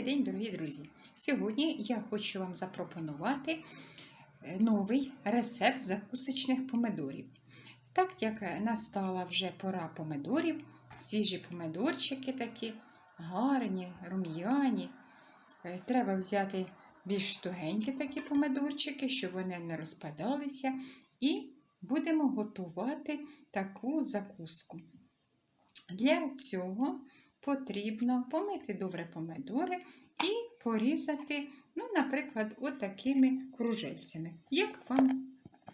Добрий день, дорогі друзі! Сьогодні я хочу вам запропонувати е, новий рецепт закусочних помидорів. Так як настала вже пора помидорів, свіжі помидорчики такі гарні, рум'яні. Е, Треба взяти більш тугенькі такі помидорчики, щоб вони не розпадалися. І будемо готувати таку закуску. Для цього потрібно помити добре помидори і порізати, ну, наприклад, отакими кружельцями. Як вам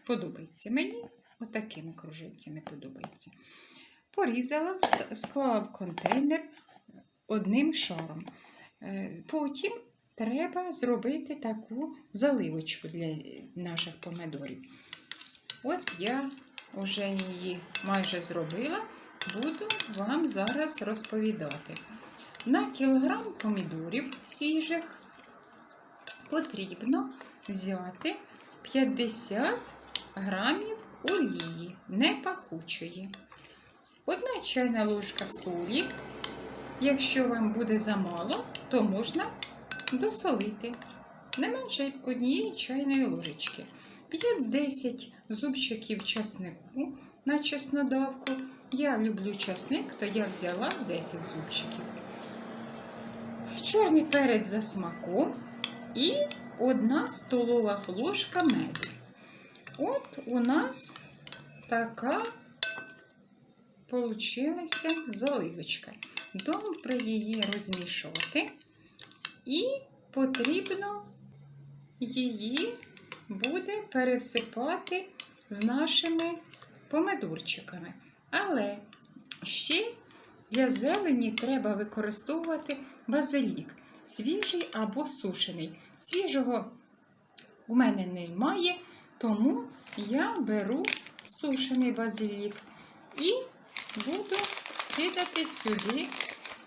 подобається? Мені отакими кружельцями подобається. Порізала, склала в контейнер одним шаром. Е, Потім треба зробити таку заливочку для наших помидорів. От я вже її майже зробила буду вам зараз розповідати. На кілограм помідорів свіжих потрібно взяти 50 грамів олії, непахучої. Одна чайна ложка солі. Якщо вам буде замало, то можна досолити. Не менше однієї чайної ложечки. 5-10 зубчиків часнику на чеснодавку. Я люблю часник, то я взяла 10 зубчиків. Чорний перець за смаком і одна столова ложка меду. От у нас така получилася заливочка. Добре її розмішувати, і потрібно її буде пересипати з нашими помидорчиками. Але ще для зелені треба використовувати базилік, свіжий або сушений. Свіжого у мене немає, тому я беру сушений базилік і буду кидати сюди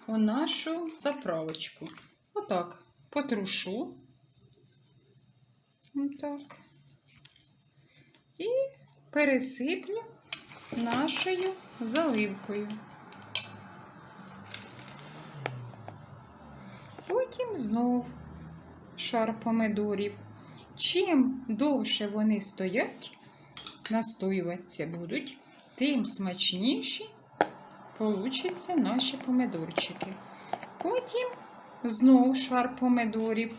у нашу заправочку. Отак, потрушу. Отак. І пересиплю нашою заливкою. Потім знов шар помидорів. Чим довше вони стоять, настоюватися будуть, тим смачніші получаться наші помидорчики. Потім знов шар помидорів.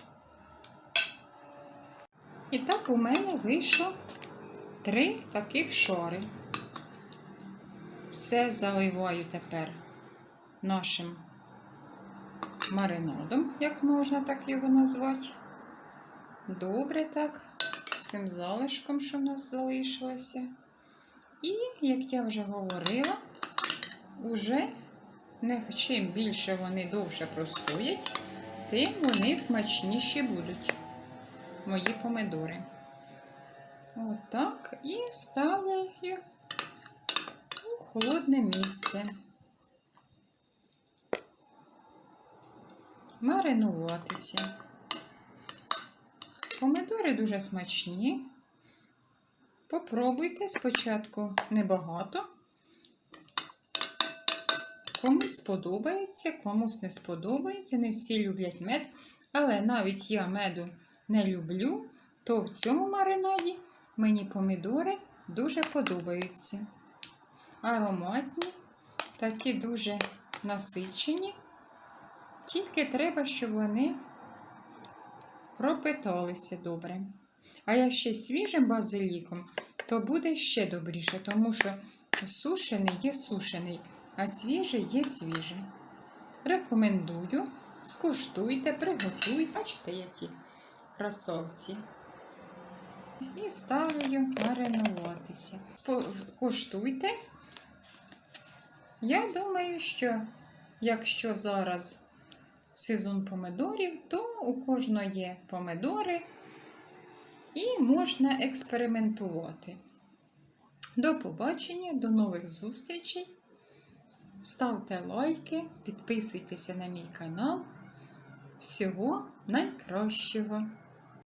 І так у мене вийшло три таких шари. Все заливаю тепер нашим маринадом, як можна так його назвати. Добре так, цим залишком, що в нас залишилося. І, як я вже говорила, уже не чим більше вони довше простоять, тим вони смачніші будуть мої помидори. Отак. І ставлю у холодне місце. Маринуватися. Помидори дуже смачні. Попробуйте спочатку небагато. Комусь сподобається, комусь не сподобається. Не всі люблять мед, але навіть я меду не люблю, то в цьому маринаді мені помідори дуже подобаються. Ароматні, такі дуже насичені. Тільки треба, щоб вони пропиталися добре. А як ще свіжим базиліком, то буде ще добріше, тому що сушений є сушений, а свіжий є свіжий. Рекомендую, скуштуйте, приготуйте. Бачите, які красавці. І ставлю маринуватися. Куштуйте. Я думаю, що якщо зараз сезон помидорів, то у кожного є помидори і можна експериментувати. До побачення, до нових зустрічей. Ставте лайки, підписуйтеся на мій канал. Всього найкращого!